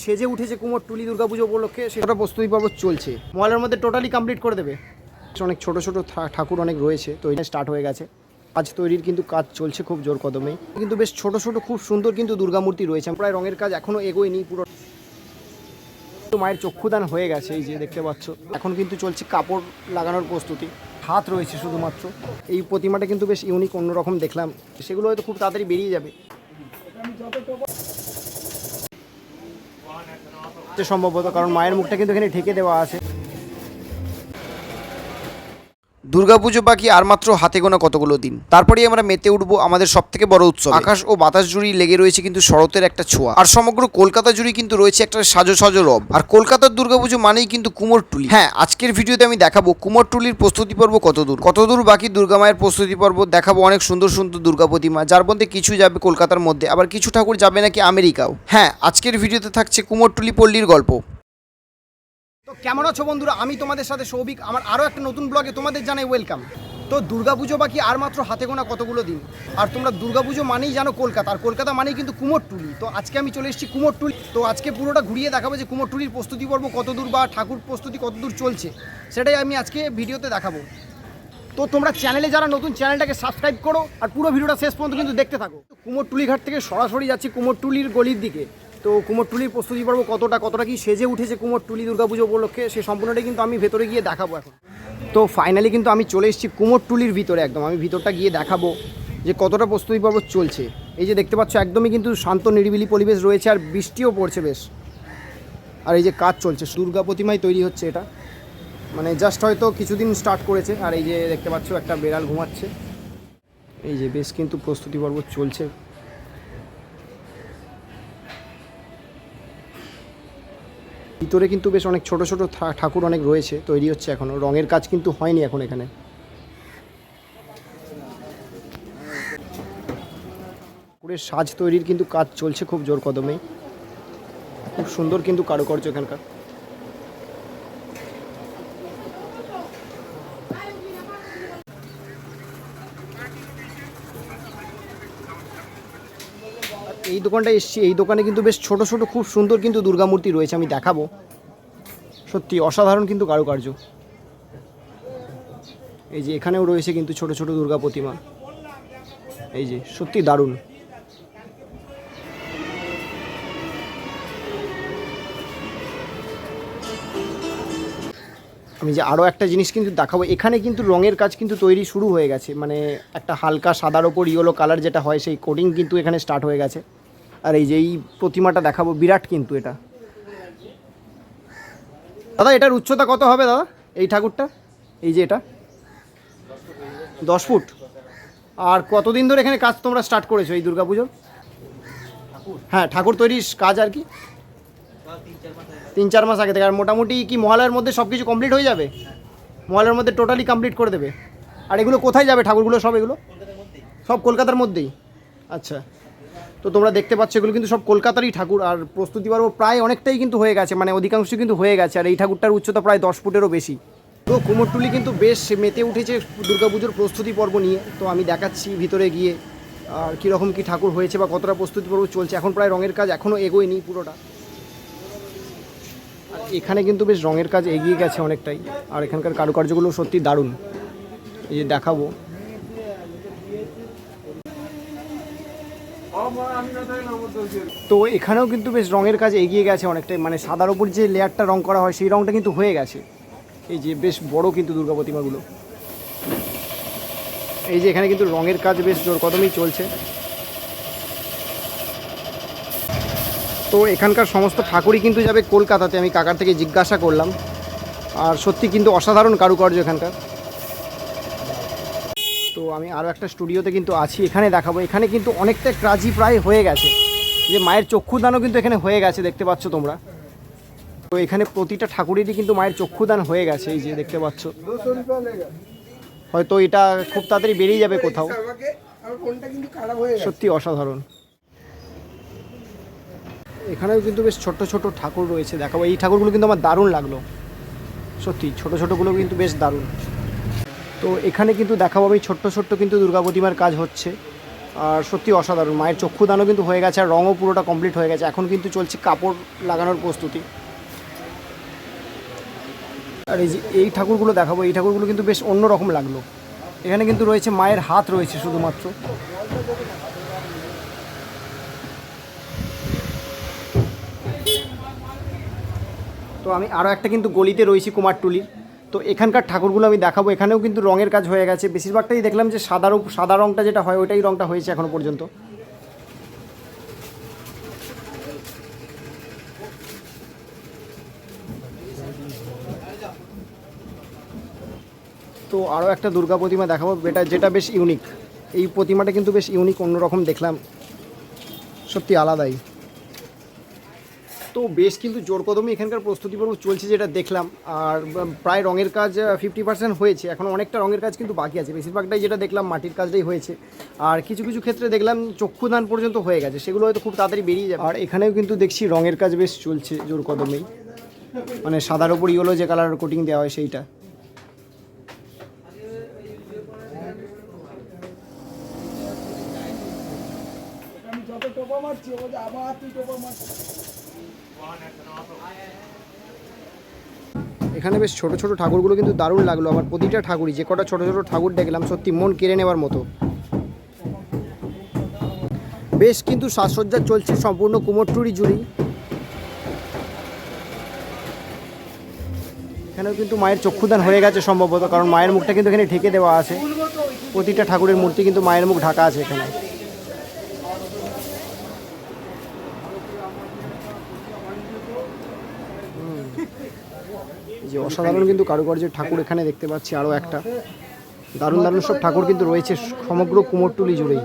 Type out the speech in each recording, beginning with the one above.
সেজে উঠেছে কুমোর টুলি দুর্গাপুজো উপলক্ষে? সেটা প্রস্তুতি পর্ব চলছে। মহলের মধ্যে টোটালি কমপ্লিট করে দেবে। অনেক ছোট ছোট ঠাকুর অনেক রয়েছে, তো এটা স্টার্ট হয়ে গেছে। কাজ তৈরির কিন্তু কাজ চলছে খুব জোর কদমেই। কিন্তু বেশ ছোট ছোট, খুব সুন্দর কিন্তু দুর্গামূর্তি রয়েছে। প্রায় রঙের কাজ এখনও এগোয়নি পুরো তো মায়ের চক্ষুদান হয়ে গেছে, এই যে দেখতে পাচ্ছ। এখন কিন্তু চলছে কাপড় লাগানোর প্রস্তুতি। হাত রয়েছে শুধুমাত্র। এই প্রতিমাটা কিন্তু বেশ ইউনিক অন্যরকম দেখলাম। সেগুলো হয়তো খুব তাড়াতাড়ি বেরিয়ে যাবে। সম্ভবত কারণ মায়ের মুখটা কিন্তু এখানে ঢেকে দেওয়া আছে। দুর্গাপুজো বাকি আর মাত্র হাতে গোনা কতগুলো দিন? তারপরেই আমরা মেতে উঠবো আমাদের সব থেকে বড় উৎসব। আকাশ ও বাতাস জুড়েই লেগে রয়েছে কিন্তু শরতের একটা ছোঁয়া। আর সমগ্র কলকাতা জুড়েই কিন্তু রয়েছে একটা সাজো সাজো রব। আর কলকাতার দুর্গাপুজো মানেই কিন্তু কুমোরটুলি হ্যাঁ আজকের ভিডিওতে আমি দেখাবো কুমোরটুলির প্রস্তুতি পর্ব কতদূর কতদূর বাকি দুর্গা মায়ের প্রস্তুতি পর্ব দেখাবো অনেক সুন্দর সুন্দর দুর্গা প্রতিমা, যার মধ্যে কিছু যাবে কলকাতার মধ্যে, আবার কিছু ঠাকুর যাবে নাকি আমেরিকাও। হ্যাঁ আজকের ভিডিওতে থাকছে কুমোরটুলি পল্লীর গল্প। কেমন আছো বন্ধুরা? আমি তোমাদের সাথে সৌভিক। আমার আরও একটা নতুন ব্লগে তোমাদের জানাই ওয়েলকাম তো দুর্গাপুজো বাকি আর মাত্র হাতে গোনা কতগুলো দিন? আর তোমরা দুর্গাপুজো মানেই জানো কলকাতা। আর কলকাতা মানেই কিন্তু কুমোরটুলি। তো আজকে আমি চলে এসেছি কুমোরটুলি। তো আজকে পুরোটা ঘুরিয়ে দেখাবো যে কুমোরটুলির প্রস্তুতি পর্ব কতদূর বা ঠাকুর প্রস্তুতি কতদূর চলছে। সেটাই আমি আজকে ভিডিওতে দেখাবো। তো তোমরা চ্যানেলে যারা নতুন চ্যানেলটাকে সাবস্ক্রাইব করো। আর পুরো ভিডিওটা শেষ পর্যন্ত কিন্তু দেখতে থাকো। কুমোরটুলি ঘাট থেকে সরাসরি যাচ্ছি কুমোরটুলির গলির দিকে। তো কুমোরটুলির প্রস্তুতি পর্ব কতটা কতটা কি সেজে উঠেছে কুমোরটুলি দুর্গাপুজো উপলক্ষে, সে সম্পূর্ণটাই কিন্তু আমি ভেতরে গিয়ে দেখাবো এখন। তো ফাইনালি কিন্তু আমি চলে এসেছি কুমোরটুলির ভিতরে একদম, আমি ভিতরটা গিয়ে দেখাবো যে কতটা প্রস্তুতি পর্ব চলছে। এই যে দেখতে পাচ্ছ, একদমই কিন্তু শান্ত, নিরিবিলি পরিবেশ রয়েছে আর বৃষ্টিও পড়ছে বেশ। আর এই যে কাজ চলছে, দুর্গা প্রতিমাই তৈরি হচ্ছে এটা। মানে জাস্ট হয়তো কিছুদিন স্টার্ট করেছে, আর এই যে দেখতে পাচ্ছ একটা বেড়াল ঘুমাচ্ছে। এই যে বেশ কিন্তু প্রস্তুতি পর্ব চলছে। ভিতরে কিন্তু বেশ অনেক ছোট ছোট ঠাকুর অনেক রয়েছে, তৈরি হচ্ছে এখনও রঙের কাজ কিন্তু হয়নি এখন এখানে। ঠাকুরের সাজ তৈরির কিন্তু কাজ চলছে খুব জোর কদমেই। খুব সুন্দর কিন্তু কারুকার্য এখানকার। এই দোকানটা এসছি। এই দোকানে কিন্তু বেশ ছোট ছোট, খুব সুন্দর কিন্তু দুর্গামূর্তি রয়েছে, আমি দেখাবো। সত্যি অসাধারণ কিন্তু কারুকার্য। এই যে এখানেও রয়েছে কিন্তু ছোট ছোট দুর্গা প্রতিমা। এই যে, সত্যি দারুণ। আমি যে আরও একটা জিনিস কিন্তু দেখাবো, এখানে কিন্তু রঙের কাজ কিন্তু তৈরি শুরু হয়ে গেছে। মানে একটা হালকা সাদার ওপর ইয়েলো কালার যেটা হয়, সেই কোডিং কিন্তু এখানে স্টার্ট হয়ে গেছে। আর এই যে এই প্রতিমাটা দেখাবো বিরাট কিন্তু এটা। দাদা এটার উচ্চতা কত হবে দাদা এই ঠাকুরটা? এই যে এটা। দশ ফুট। আর কতদিন ধরে এখানে কাজ তোমরা স্টার্ট করেছ এই দুর্গাপুজোর? হ্যাঁ ঠাকুর তৈরির কাজ আর কি? তিন চার মাস আগে। থেকে। আর মোটামুটি কি মহালয়ার মধ্যে সব কিছু কমপ্লিট হয়ে যাবে? মহালয়ার মধ্যে টোটালি কমপ্লিট করে দেবে। আর এগুলো কোথায় যাবে ঠাকুরগুলো সব এগুলো? সব কলকাতার মধ্যেই? আচ্ছা। তো তোমরা দেখতে পাচ্ছ এগুলো কিন্তু সব কলকাতারই ঠাকুর, আর প্রস্তুতি পর্ব প্রায় অনেকটাই কিন্তু হয়ে গেছে মানে অধিকাংশ কিন্তু হয়ে গেছে, আর এই ঠাকুরটার উচ্চতা প্রায় দশ ফুটেরও বেশি। তো কুমোরটুলি কিন্তু বেশ মেতে উঠেছে দুর্গাপুজোর প্রস্তুতি পর্ব নিয়ে, তো আমি দেখাচ্ছি ভিতরে গিয়ে, আর কীরকম কী ঠাকুর হয়েছে বা কতটা প্রস্তুতি পর্ব চলছে। এখন প্রায় রঙের কাজ এখনও এগোয়নি পুরোটা। আর এখানে কিন্তু বেশ রঙের কাজ এগিয়ে গেছে অনেকটাই, আর এখানকার কারুকার্যগুলো সত্যি দারুণ। এই যে দেখাবো। তো এখানেও কিন্তু বেশ রঙের কাজ এগিয়ে গেছে অনেকটাই। মানে সাদার ওপর যে লেয়ারটা রং করা হয়, সেই রংটা কিন্তু হয়ে গেছে। এই যে বেশ বড় কিন্তু দুর্গা প্রতিমাগুলো। এই যে এখানে কিন্তু রঙের কাজ বেশ জোর কদমেই চলছে। তো এখানকার সমস্ত ঠাকুরই কিন্তু যাবে কলকাতাতে, আমি কাকার থেকে জিজ্ঞাসা করলাম। আর সত্যি কিন্তু অসাধারণ কারুকার্য এখানকার। তো আমি আরও একটা স্টুডিওতে কিন্তু আছি, এখানে দেখাবো। এখানে কিন্তু অনেকটা কাজই প্রায় হয়ে গেছে। যে মায়ের চক্ষুদানও কিন্তু এখানে হয়ে গেছে, দেখতে পাচ্ছ তোমরা। তো এখানে প্রতিটা ঠাকুরেরই কিন্তু মায়ের চক্ষুদান হয়ে গেছে, এই যে দেখতে পাচ্ছ। হয়তো এটা খুব তাড়াতাড়ি বেরিয়ে যাবে কোথাও। সত্যি অসাধারণ। এখানেও কিন্তু বেশ ছোট্ট ছোট ঠাকুর রয়েছে, দেখাবো। এই ঠাকুরগুলো কিন্তু আমার দারুণ লাগল। সত্যি, ছোট ছোটোগুলো কিন্তু বেশ দারুণ। তো এখানে কিন্তু দেখাবো আমি ছোট্ট ছোট্ট কিন্তু দুর্গা প্রতিমার কাজ হচ্ছে। আর সত্যি অসাধারণ, মায়ের চক্ষুদানও কিন্তু হয়ে গেছে আর রঙও পুরোটা কমপ্লিট হয়ে গেছে। এখন কিন্তু চলছে কাপড় লাগানোর প্রস্তুতি। আর এই যে এই ঠাকুরগুলো দেখাবো, এই ঠাকুরগুলো কিন্তু বেশ অন্যরকম লাগল। এখানে কিন্তু রয়েছে মায়ের হাত রয়েছে শুধুমাত্র। তো আমি আরও একটা কিন্তু গলিতে রয়েছি কুমারটুলির। তো এখানকার ঠাকুরগুলো আমি দেখাবো। এখানেও কিন্তু রঙের কাজ হয়ে গেছে। বেশিরভাগটাই দেখলাম যে সাদার সাদা রঙটা যেটা হয়, ওইটাই রঙটা হয়েছে এখনও পর্যন্ত। তো আরও একটা দুর্গা প্রতিমা দেখাবো, যেটা যেটা বেশ ইউনিক এই প্রতিমাটা কিন্তু বেশ ইউনিক অন্যরকম দেখলাম। সত্যি আলাদাই। তো বেশ কিন্তু জোর কদমে এখানকার প্রস্তুতি পর্ব চলছে যেটা দেখলাম। আর প্রায় রঙের কাজ ফিফটি পার্সেন্ট হয়েছে। এখন অনেকটা রঙের কাজ কিন্তু বাকি আছে। বেশিরভাগটাই যেটা দেখলাম মাটির কাজটাই হয়েছে। আর কিছু কিছু ক্ষেত্রে দেখলাম চক্ষুদান পর্যন্ত হয়ে গেছে। সেগুলো হয়তো খুব তাড়াতাড়ি বেরিয়ে যাবে। আর এখানেও কিন্তু দেখছি রঙের কাজ বেশ চলছে জোর কদমেই। মানে সাদার ওপর ইয়েলো যে কালার কোটিং দেওয়া হয় সেইটা। এখানে বেশ ছোট ছোট ঠাকুরগুলো কিন্তু দারুণ লাগল। আমার প্রতিটা ঠাকুরই, যে কটা ছোট ছোট ঠাকুর দেখলাম, সত্যি মন কেড়ে নেওয়ার মতো। বেশ কিন্তু সাজসজ্জা চলছে সম্পূর্ণ কুমোরটুরি জুড়ি। এখানেও কিন্তু মায়ের চক্ষুদান হয়ে গেছে সম্ভবত, কারণ মায়ের মুখটা কিন্তু এখানে ঢেকে দেওয়া আছে। প্রতিটা ঠাকুরের মূর্তি কিন্তু মায়ের মুখ ঢাকা আছে এখানে। যে অসাধারণ কিন্তু কারুকার্যের ঠাকুর এখানে দেখতে পাচ্ছি আরও একটা। দারুণ দারুণ সব ঠাকুর কিন্তু রয়েছে, সমগ্র কুমোরটুলি জুড়েই।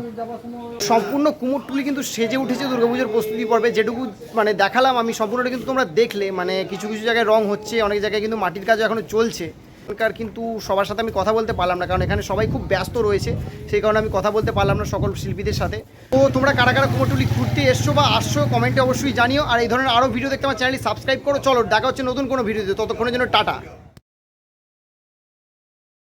সম্পূর্ণ কুমোরটুলি কিন্তু সেজে উঠেছে দুর্গাপুজোর প্রস্তুতি পর্বে। যেটুকু মানে দেখালাম, আমি সম্পূর্ণটা কিন্তু তোমরা দেখলে। মানে কিছু কিছু জায়গায় রং হচ্ছে, অনেক জায়গায় কিন্তু মাটির কাজ এখনও চলছে। এখানকার কিন্তু সবার সাথে আমি কথা বলতে পারলাম না, কারণ এখানে সবাই খুব ব্যস্ত রয়েছে। সেই কারণে আমি কথা বলতে পারলাম না সকল শিল্পীদের সাথে। তো তোমরা কারা কারা কুমোরটুলি ঘুরতে এসছো বা আসছো, কমেন্টে অবশ্যই জানিও। আর এই ধরনের আরও ভিডিও দেখতে আমার চ্যানেলটি সাবস্ক্রাইব করো। চলো, দেখা হচ্ছে নতুন কোনো ভিডিওতে ততক্ষণের জন্য টাটা।